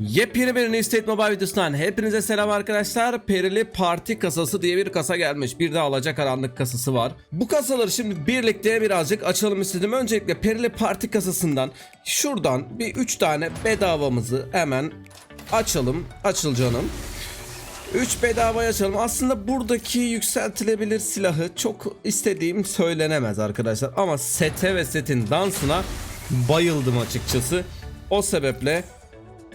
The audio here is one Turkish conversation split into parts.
Yepyeni bir New State Mobile videosundan hepinize selam arkadaşlar. Perili Parti kasası diye bir kasa gelmiş. Bir de alacakaranlık kasası var. Bu kasaları şimdi birlikte birazcık açalım istedim. Öncelikle Perili Parti kasasından şuradan bir 3 tane bedavamızı hemen açalım. Açıl canım. 3 bedavaya açalım. Aslında buradaki yükseltilebilir silahı çok istediğim söylenemez arkadaşlar. Ama sete ve setin dansına bayıldım açıkçası. O sebeple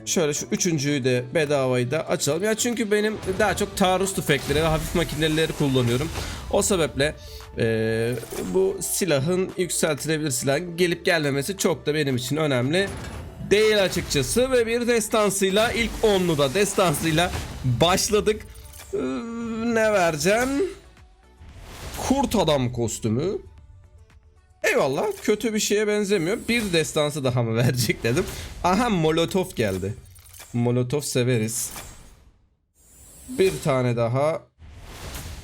Şöyle şu üçüncüyü de bedavayı da açalım. Ya çünkü benim daha çok taarruz tüfekleri ve hafif makineleri kullanıyorum. O sebeple eee, bu silahın yükseltilebilir silahın gelip gelmemesi çok da benim için önemli değil açıkçası. Ve bir destansıyla ilk onluda destansıyla başladık. Eee, ne vereceğim? Kurt adam kostümü. Eyvallah kötü bir şeye benzemiyor. Bir destansı daha mı verecek dedim. Aha molotof geldi. Molotof severiz. Bir tane daha.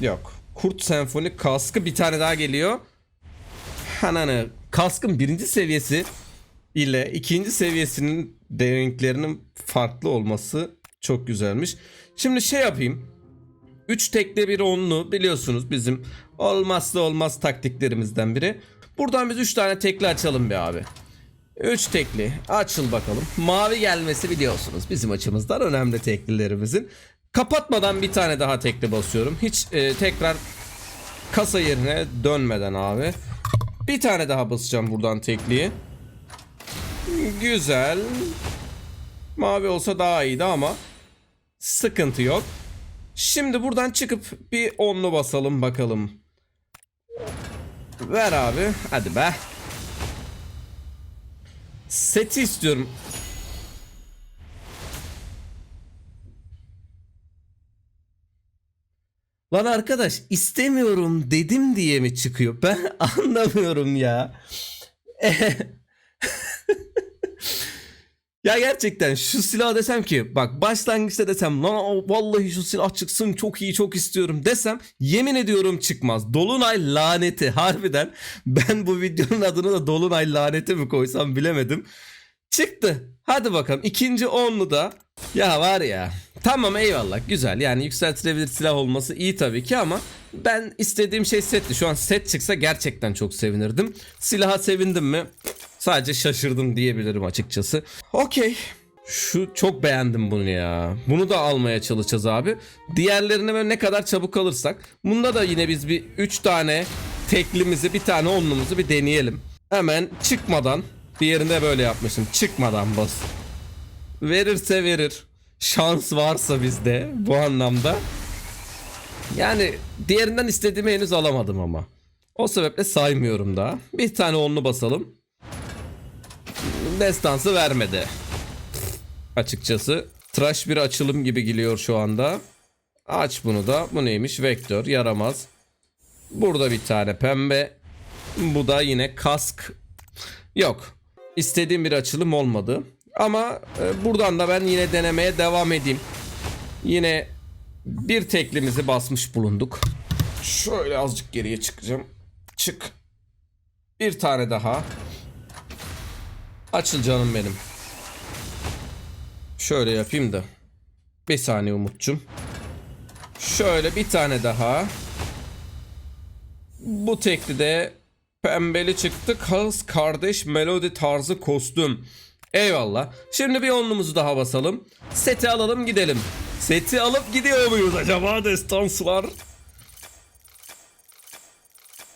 Yok. Kurt senfonik kaskı bir tane daha geliyor. Hananı kaskın birinci seviyesi ile ikinci seviyesinin renklerinin farklı olması çok güzelmiş. Şimdi şey yapayım. 3 tekli bir onlu biliyorsunuz bizim olmazsa olmaz taktiklerimizden biri. Buradan biz 3 tane tekli açalım be abi. 3 tekli açıl bakalım. Mavi gelmesi biliyorsunuz bizim açımızdan önemli teklilerimizin. Kapatmadan bir tane daha tekli basıyorum. Hiç e, tekrar kasa yerine dönmeden abi. Bir tane daha basacağım buradan tekliyi. Güzel. Mavi olsa daha iyiydi ama sıkıntı yok. Şimdi buradan çıkıp bir onlu basalım bakalım. Ver abi. Hadi be. Seti istiyorum. Lan arkadaş istemiyorum dedim diye mi çıkıyor? Ben anlamıyorum ya. Ya gerçekten şu silah desem ki bak başlangıçta desem lan vallahi şu silah çıksın çok iyi çok istiyorum desem yemin ediyorum çıkmaz. Dolunay laneti harbiden ben bu videonun adını da Dolunay laneti mi koysam bilemedim. Çıktı. Hadi bakalım ikinci onlu da ya var ya tamam eyvallah güzel yani yükseltilebilir silah olması iyi tabii ki ama ben istediğim şey setti. Şu an set çıksa gerçekten çok sevinirdim. Silaha sevindim mi? Sadece şaşırdım diyebilirim açıkçası. Okey. Şu çok beğendim bunu ya. Bunu da almaya çalışacağız abi. Diğerlerine böyle ne kadar çabuk alırsak. Bunda da yine biz bir 3 tane teklimizi bir tane onlumuzu bir deneyelim. Hemen çıkmadan bir yerinde böyle yapmışım. Çıkmadan bas. Verirse verir. Şans varsa bizde bu anlamda. Yani diğerinden istediğimi henüz alamadım ama. O sebeple saymıyorum daha. Bir tane onlu basalım. Destansı vermedi. Açıkçası. Tıraş bir açılım gibi geliyor şu anda. Aç bunu da. Bu neymiş? Vektör. Yaramaz. Burada bir tane pembe. Bu da yine kask. Yok. İstediğim bir açılım olmadı. Ama e, buradan da ben yine denemeye devam edeyim. Yine bir teklimizi basmış bulunduk. Şöyle azıcık geriye çıkacağım. Çık. Bir tane daha. Açıl canım benim. Şöyle yapayım da. Bir saniye Umut'cum. Şöyle bir tane daha. Bu tekli de pembeli çıktı. Kız kardeş melodi tarzı kostüm. Eyvallah. Şimdi bir onlumuzu daha basalım. Seti alalım gidelim. Seti alıp gidiyor muyuz acaba destanslar?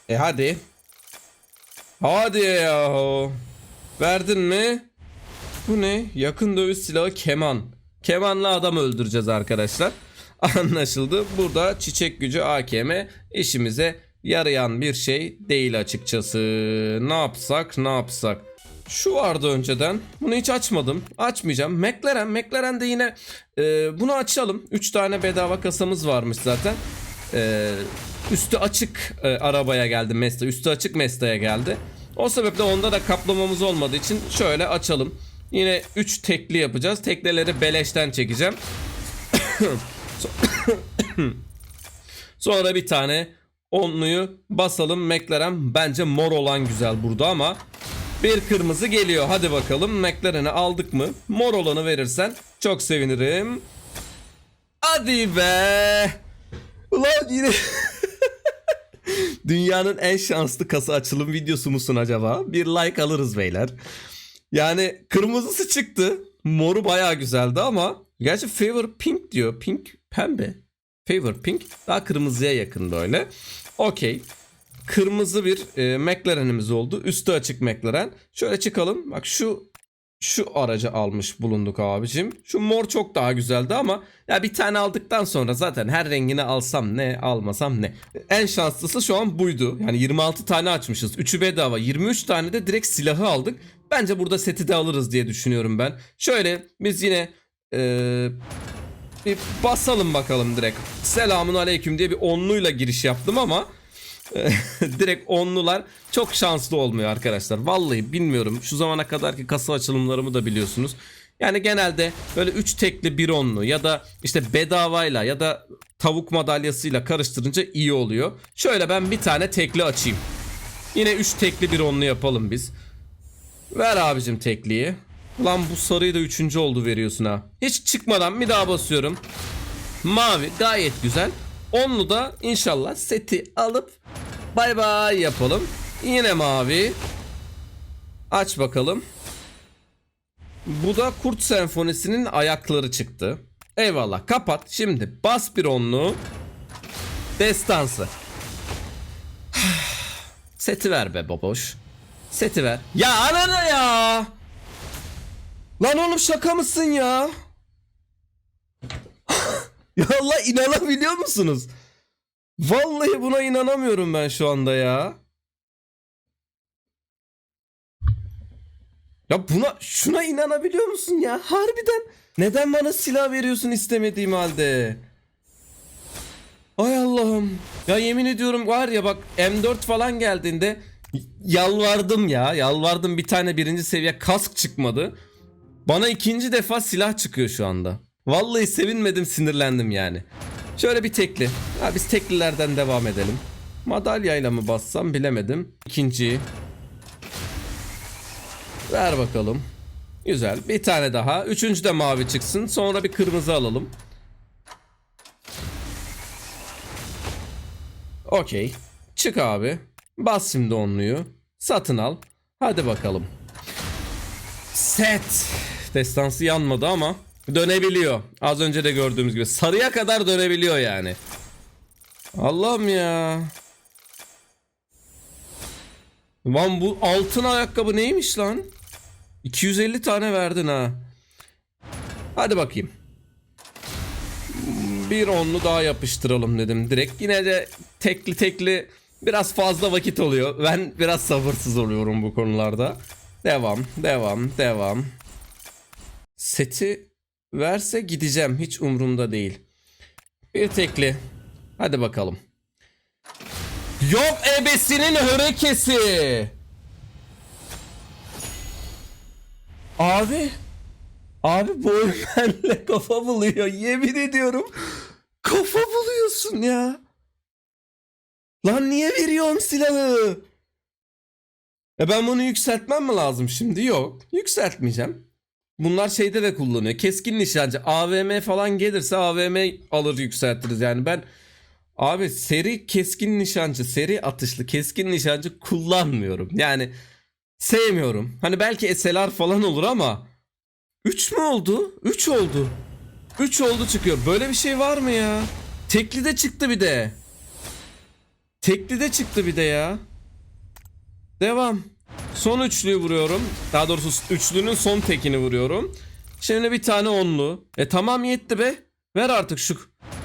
E hadi. Hadi yahu. Verdin mi? Bu ne? Yakın dövüş silahı keman. Kemanla adam öldüreceğiz arkadaşlar. Anlaşıldı. Burada çiçek gücü AKM işimize yarayan bir şey değil açıkçası. Ne yapsak ne yapsak. Şu vardı önceden. Bunu hiç açmadım. Açmayacağım. McLaren. McLaren de yine e, bunu açalım. 3 tane bedava kasamız varmış zaten. E, üstü açık e, arabaya geldi Mesta. Üstü açık Mesta'ya geldi. O sebeple onda da kaplamamız olmadığı için şöyle açalım. Yine 3 tekli yapacağız. Tekleleri beleşten çekeceğim. Sonra bir tane onluyu basalım. McLaren bence mor olan güzel burada ama Bir kırmızı geliyor. Hadi bakalım McLaren'i aldık mı? Mor olanı verirsen çok sevinirim. Hadi be. Ulan yine Dünyanın en şanslı kasa açılım videosu musun acaba? Bir like alırız beyler. Yani kırmızısı çıktı. Moru bayağı güzeldi ama gerçi favor pink diyor. Pink pembe. Favor pink daha kırmızıya yakın böyle. Okey. Kırmızı bir e, McLaren'imiz oldu. Üstü açık McLaren. Şöyle çıkalım. Bak şu şu aracı almış bulunduk abicim. Şu mor çok daha güzeldi ama ya bir tane aldıktan sonra zaten her rengini alsam ne almasam ne. En şanslısı şu an buydu. Yani 26 tane açmışız. 3'ü bedava. 23 tane de direkt silahı aldık. Bence burada seti de alırız diye düşünüyorum ben. Şöyle biz yine eee, bir basalım bakalım direkt. Selamun aleyküm diye bir onluyla giriş yaptım ama direkt onlular çok şanslı olmuyor arkadaşlar. Vallahi bilmiyorum. Şu zamana kadarki kasa açılımlarımı da biliyorsunuz. Yani genelde böyle 3 tekli bir onlu ya da işte bedavayla ya da tavuk madalyasıyla karıştırınca iyi oluyor. Şöyle ben bir tane tekli açayım. Yine 3 tekli bir onlu yapalım biz. Ver abicim tekliyi. Lan bu sarıyı da 3. oldu veriyorsun ha. Hiç çıkmadan bir daha basıyorum. Mavi gayet güzel. Onlu da inşallah seti alıp bay bay yapalım. Yine mavi. Aç bakalım. Bu da Kurt Senfonisi'nin ayakları çıktı. Eyvallah kapat. Şimdi bas bir onlu. Destansı. Seti ver be baboş. Seti ver. Ya anana ya. Lan oğlum şaka mısın ya? Ya inanabiliyor musunuz? Vallahi buna inanamıyorum ben şu anda ya. Ya buna şuna inanabiliyor musun ya? Harbiden. Neden bana silah veriyorsun istemediğim halde? Ay Allah'ım. Ya yemin ediyorum var ya bak M4 falan geldiğinde yalvardım ya. Yalvardım bir tane birinci seviye kask çıkmadı. Bana ikinci defa silah çıkıyor şu anda. Vallahi sevinmedim sinirlendim yani. Şöyle bir tekli. Ha biz teklilerden devam edelim. Madalyayla mı bassam bilemedim. İkinci. Ver bakalım. Güzel. Bir tane daha. Üçüncü de mavi çıksın. Sonra bir kırmızı alalım. Okey. Çık abi. Bas şimdi onluyu. Satın al. Hadi bakalım. Set. Destansı yanmadı ama dönebiliyor. Az önce de gördüğümüz gibi. Sarıya kadar dönebiliyor yani. Allah'ım ya. Lan bu altın ayakkabı neymiş lan? 250 tane verdin ha. Hadi bakayım. Bir onlu daha yapıştıralım dedim direkt. Yine de tekli tekli biraz fazla vakit oluyor. Ben biraz sabırsız oluyorum bu konularda. Devam, devam, devam. Seti verse gideceğim. Hiç umurumda değil. Bir tekli. Hadi bakalım. Yok ebesinin hörekesi. Abi. Abi benimle kafa buluyor. Yemin ediyorum. Kafa buluyorsun ya. Lan niye veriyorsun silahı? E ben bunu yükseltmem mi lazım şimdi? Yok. Yükseltmeyeceğim. Bunlar şeyde de kullanıyor. Keskin nişancı. AVM falan gelirse AVM alır yükseltiriz. Yani ben abi seri keskin nişancı, seri atışlı keskin nişancı kullanmıyorum. Yani sevmiyorum. Hani belki SLR falan olur ama 3 mü oldu? 3 oldu. 3 oldu çıkıyor. Böyle bir şey var mı ya? Tekli de çıktı bir de. Tekli de çıktı bir de ya. Devam. Son üçlüyü vuruyorum. Daha doğrusu üçlünün son tekini vuruyorum. Şimdi bir tane onlu. E tamam yetti be. Ver artık şu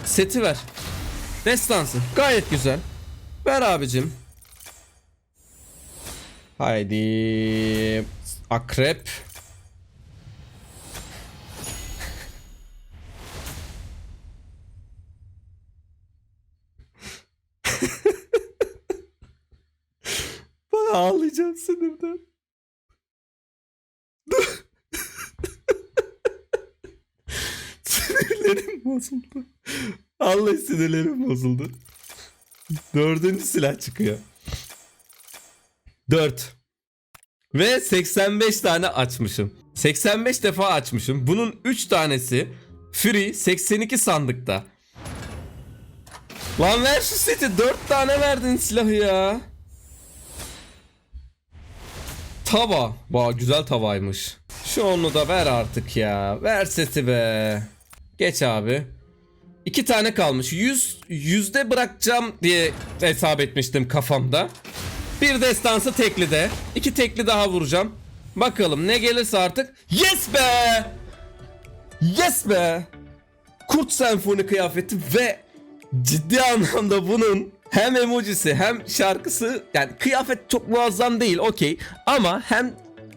seti ver. Destansı. Gayet güzel. Ver abicim. Haydi. Akrep. Ağlayacağım sinirden. sinirlerim bozuldu. Allah sinirlerim bozuldu. Dördüncü silah çıkıyor. Dört. Ve 85 tane açmışım. 85 defa açmışım. Bunun 3 tanesi free 82 sandıkta. Lan ver şu seti 4 tane verdin silahı ya. Tava. Vay güzel tavaymış. Şu onu da ver artık ya. Ver seti be. Geç abi. İki tane kalmış. 100 yüzde bırakacağım diye hesap etmiştim kafamda. Bir destansı tekli de. İki tekli daha vuracağım. Bakalım ne gelirse artık. Yes be! Yes be! Kurt senfoni kıyafeti ve ciddi anlamda bunun hem emojisi hem şarkısı yani kıyafet çok muazzam değil okey ama hem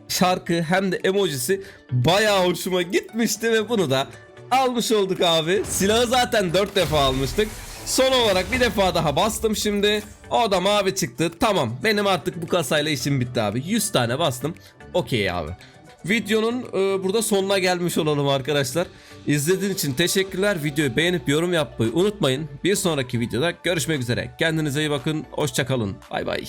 şarkı hem de emojisi bayağı hoşuma gitmişti ve bunu da almış olduk abi. Silahı zaten 4 defa almıştık. Son olarak bir defa daha bastım şimdi. O da mavi çıktı. Tamam benim artık bu kasayla işim bitti abi. 100 tane bastım. Okey abi. Videonun e, burada sonuna gelmiş olalım arkadaşlar. İzlediğiniz için teşekkürler. Videoyu beğenip yorum yapmayı unutmayın. Bir sonraki videoda görüşmek üzere. Kendinize iyi bakın. Hoşçakalın. Bay bay.